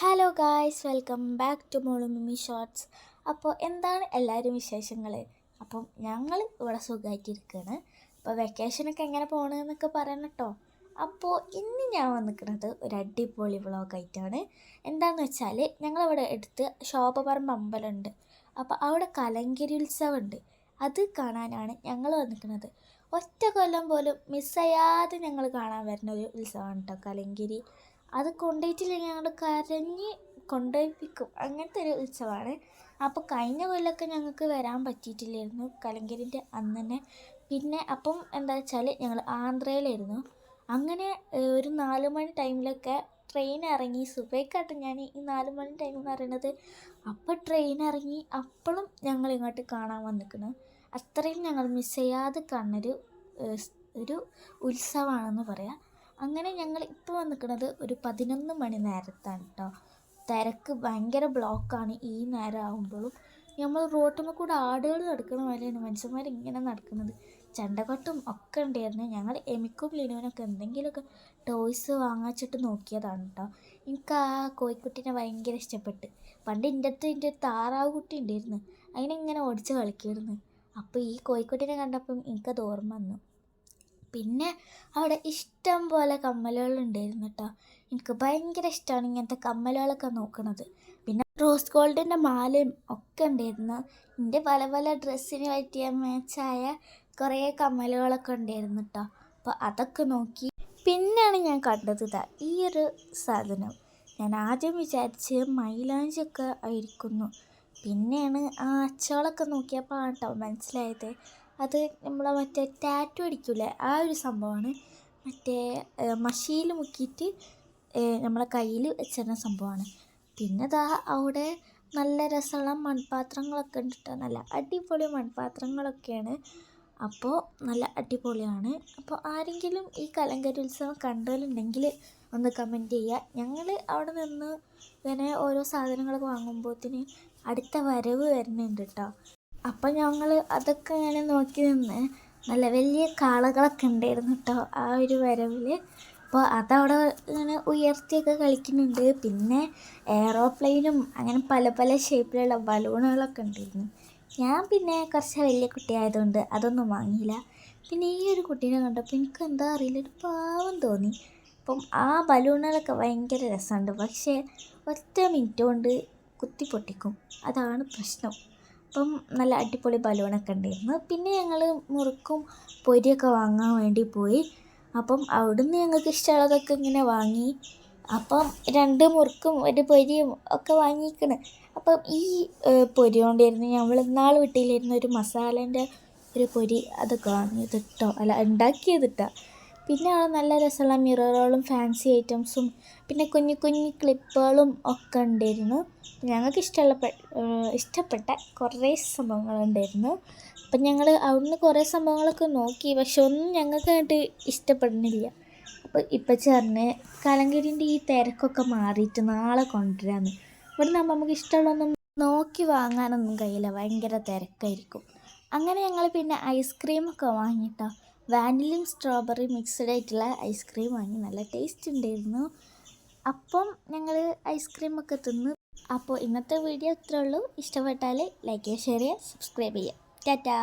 Hello guys welcome back to Molu Mimi shorts അപ്പോൾ എന്താണ് എല്ലാവരും വിശേഷങ്ങൾ അപ്പം ഞങ്ങൾ ഇവിടെ സുഖമായിട്ടിരിക്കുകയാണ് അപ്പോൾ വെക്കേഷനൊക്കെ എങ്ങനെ പോകണമെന്നൊക്കെ പറയണം കേട്ടോ അപ്പോൾ ഇന്ന് ഞാൻ വന്നിരിക്കുന്നത് ഒരു അടിപൊളി വ്ളോഗായിട്ടാണ് എന്താണെന്ന് വെച്ചാൽ ഞങ്ങളിവിടെ അടുത്ത് ശോഭപറമ്പ് അമ്പലമുണ്ട്. അപ്പോൾ അവിടെ കലങ്കരി ഉത്സവമുണ്ട്. അത് കാണാനാണ് ഞങ്ങൾ വന്നിരിക്കുന്നത്. ഒറ്റ കൊല്ലം പോലും മിസ്സയ്യാതെ ഞങ്ങൾ കാണാൻ വരുന്ന ഒരു ഉത്സവമാണ് കേട്ടോ കലങ്കിരി. അത് കൊണ്ടുപോയിട്ടില്ലെങ്കിൽ ഞങ്ങൾ കരഞ്ഞ് കൊണ്ടുപോയിപ്പിക്കും അങ്ങനത്തെ ഒരു ഉത്സവമാണ്. അപ്പോൾ കഴിഞ്ഞ കൊല്ലമൊക്കെ ഞങ്ങൾക്ക് വരാൻ പറ്റിയിട്ടില്ലായിരുന്നു. കലങ്കരിന്റെ അന്ന് തന്നെ. പിന്നെ അപ്പം എന്താ വെച്ചാൽ ഞങ്ങൾ ആന്ധ്രയിലായിരുന്നു. അങ്ങനെ ഒരു നാല് മണി ടൈമിലൊക്കെ ട്രെയിൻ ഇറങ്ങി. സുബൈക്കാട്ട് ഞാൻ ഈ നാല് മണി ടൈം എന്ന് പറയുന്നത് അപ്പോൾ ട്രെയിൻ ഇറങ്ങി. അപ്പോഴും ഞങ്ങൾ ഇങ്ങോട്ട് കാണാൻ വന്നിരിക്കുന്നു അത്രയും ഞങ്ങൾ മിസ് ചെയ്യാതെ കാണുന്നൊരു ഒരു ഉത്സവമാണെന്ന് പറയാം. അങ്ങനെ ഞങ്ങൾ ഇപ്പോൾ നിൽക്കുന്നത് ഒരു പതിനൊന്ന് മണി നേരത്താണ് കേട്ടോ തിരക്ക് ഭയങ്കര ബ്ലോക്കാണ് ഈ നേരം ആകുമ്പോഴും നമ്മൾ റോട്ടുമ്മ കൂടെ ആടുകൾ നടക്കുന്ന പോലെയാണ് മനുഷ്യന്മാർ ഇങ്ങനെ നടക്കുന്നത്. ചണ്ടകൊട്ടും ഒക്കെ ഉണ്ടായിരുന്നു ഞങ്ങൾ എമിക്കും ലിനുവിനൊക്കെ എന്തെങ്കിലുമൊക്കെ ടോയ്സ് വാങ്ങിച്ചിട്ട് നോക്കിയതാണ് കേട്ടോ എനിക്ക് ആ കോഴിക്കുട്ടീനെ ഭയങ്കര ഇഷ്ടപ്പെട്ട്. പണ്ട് എന്റെ അടുത്ത് എന്റെ താറാവ് കുട്ടി ഉണ്ടായിരുന്നു അതിനെ ഇങ്ങനെ ഓടിച്ച് കളിക്കായിരുന്നു. അപ്പോൾ ഈ കോഴിക്കുട്ടീനെ കണ്ടപ്പം എനിക്കത് ഓർമ്മ വന്നു. പിന്നെ അവിടെ ഇഷ്ടം പോലെ കമ്മലുകൾ ഉണ്ടായിരുന്നു കേട്ടോ. എനിക്ക് ഭയങ്കര ഇഷ്ടമാണ് ഇങ്ങനത്തെ കമ്മലുകളൊക്കെ നോക്കണത്. പിന്നെ റോസ് ഗോൾഡിന്റെ മാലയും ഒക്കെ ഉണ്ടായിരുന്നു. എന്റെ പല പല ഡ്രസ്സിന് പറ്റിയ മാച്ചായ കുറേ കമ്മലുകളൊക്കെ ഉണ്ടായിരുന്നു കേട്ടോ. അപ്പോൾ അതൊക്കെ നോക്കി പിന്നെയാണ് ഞാൻ കണ്ടത് ഇതാ ഈ ഒരു സാധനം. ഞാൻ ആദ്യം വിചാരിച്ച് മൈലാഞ്ചൊക്കെ ആയിരിക്കുന്നു. പിന്നെയാണ് ആ അച്ചകളൊക്കെ നോക്കിയപ്പോൾ ആട്ടോ മനസ്സിലായത്. അത് നമ്മളെ മറ്റേ ടാറ്റു അടിക്കൂലേ? ആ ഒരു സംഭവമാണ്. മറ്റേ മഷിയിൽ മുക്കിയിട്ട് നമ്മളെ കയ്യിൽ വെച്ചിരുന്ന സംഭവമാണ്. പിന്നെ ദാ അവിടെ നല്ല രസമുള്ള മൺപാത്രങ്ങളൊക്കെ ഉണ്ട്. നല്ല അടിപൊളി മൺപാത്രങ്ങളൊക്കെയാണ്. അപ്പോൾ നല്ല അടിപൊളിയാണ്. അപ്പോൾ ആരെങ്കിലും ഈ കലങ്കരി ഉത്സവം കണ്ടവരുണ്ടെങ്കിൽ ഒന്ന് കമന്റ് ചെയ്യുക ഞങ്ങൾ അവിടെ നിന്ന് ഇങ്ങനെ ഓരോ സാധനങ്ങളൊക്കെ വാങ്ങുമ്പോഴത്തേന് അടുത്ത വരവ് വരുന്നുണ്ട് കേട്ടോ അപ്പം ഞങ്ങൾ അതൊക്കെ ഇങ്ങനെ നോക്കി നിന്ന് നല്ല വലിയ കാളകളൊക്കെ ഉണ്ടായിരുന്നു കേട്ടോ ആ ഒരു വരവിൽ അപ്പോൾ അതവിടെ ഇങ്ങനെ ഉയർത്തിയൊക്കെ കളിക്കുന്നുണ്ട്. പിന്നെ എയറോപ്ലെയിനും അങ്ങനെ പല പല ഷേപ്പിലുള്ള ബലൂണുകളൊക്കെ ഉണ്ടായിരുന്നു. ഞാൻ പിന്നെ കുറച്ച് വലിയ കുട്ടിയായതുകൊണ്ട് അതൊന്നും വാങ്ങിയില്ല. പിന്നെ ഈ ഒരു കുട്ടീനെ കണ്ടപ്പോൾ എനിക്ക് എന്താ അറിയില്ല ഒരു പാവം തോന്നി. അപ്പം ആ ബലൂണുകളൊക്കെ ഭയങ്കര രസമുണ്ട്. പക്ഷേ ഒറ്റ മിനിറ്റ് കൊണ്ട് കുത്തി പൊട്ടിക്കും. അതാണ് പ്രശ്നം. അപ്പം നല്ല അടിപൊളി ബലൂണൊക്കെ ഉണ്ടായിരുന്നു. പിന്നെ ഞങ്ങൾ മുറുക്കും പൊരിയൊക്കെ വാങ്ങാൻ വേണ്ടി പോയി. അപ്പം അവിടുന്ന് ഞങ്ങൾക്ക് ഇഷ്ടമുള്ളതൊക്കെ ഇങ്ങനെ വാങ്ങി. അപ്പം രണ്ട് മുറുക്കും ഒരു പൊരിയും ഒക്കെ വാങ്ങിക്കണ്. അപ്പം ഈ പൊരി കൊണ്ടായിരുന്നു ഞങ്ങൾ ഇന്നാൾ വീട്ടിലിരുന്ന ഒരു മസാലേന്റെ ഒരു പൊരി അതൊക്കെ വാങ്ങിയത് കേട്ടോ അല്ല ഉണ്ടാക്കിയത് കേട്ടോ പിന്നെ അവിടെ നല്ല രസമുള്ള മിററുകളും ഫാൻസി ഐറ്റംസും പിന്നെ കുഞ്ഞു കുഞ്ഞു ക്ലിപ്പുകളും ഒക്കെ ഉണ്ടായിരുന്നു. ഞങ്ങൾക്ക് ഇഷ്ടമുള്ള ഇഷ്ടപ്പെട്ട കുറേ സംഭവങ്ങളുണ്ടായിരുന്നു അപ്പം ഞങ്ങൾ അവിടുന്ന് കുറേ സംഭവങ്ങളൊക്കെ നോക്കി പക്ഷെ ഒന്നും ഞങ്ങൾക്ക് ആയിട്ട് ഇഷ്ടപ്പെടുന്നില്ല. അപ്പോൾ ഇപ്പം ചേർന്ന് കലങ്കരിന്റെ ഈ തിരക്കൊക്കെ മാറിയിട്ട് നാളെ കൊണ്ടുവരാമെന്ന് ഇവിടെ നമ്മൾ നമുക്ക് ഇഷ്ടമുള്ളതൊന്നും നോക്കി വാങ്ങാനൊന്നും കഴിയില്ല ഭയങ്കര തിരക്കായിരിക്കും. അങ്ങനെ ഞങ്ങൾ പിന്നെ ഐസ്ക്രീമൊക്കെ വാങ്ങിട്ടോ. വാനിലയും സ്ട്രോബെറി മിക്സ്ഡ് ആയിട്ടുള്ള ഐസ്ക്രീം വാങ്ങി നല്ല ടേസ്റ്റ് ഉണ്ടായിരുന്നു. അപ്പം ഞങ്ങൾ ഐസ്ക്രീമൊക്കെ തിന്ന്. അപ്പോൾ ഇന്നത്തെ വീഡിയോ ഇത്രേ ഉള്ളൂ. ഇഷ്ടപ്പെട്ടാൽ ലൈക്ക് ചെയ്യുക ഷെയർ ചെയ്യുക സബ്സ്ക്രൈബ് ചെയ്യുക. ടാറ്റാ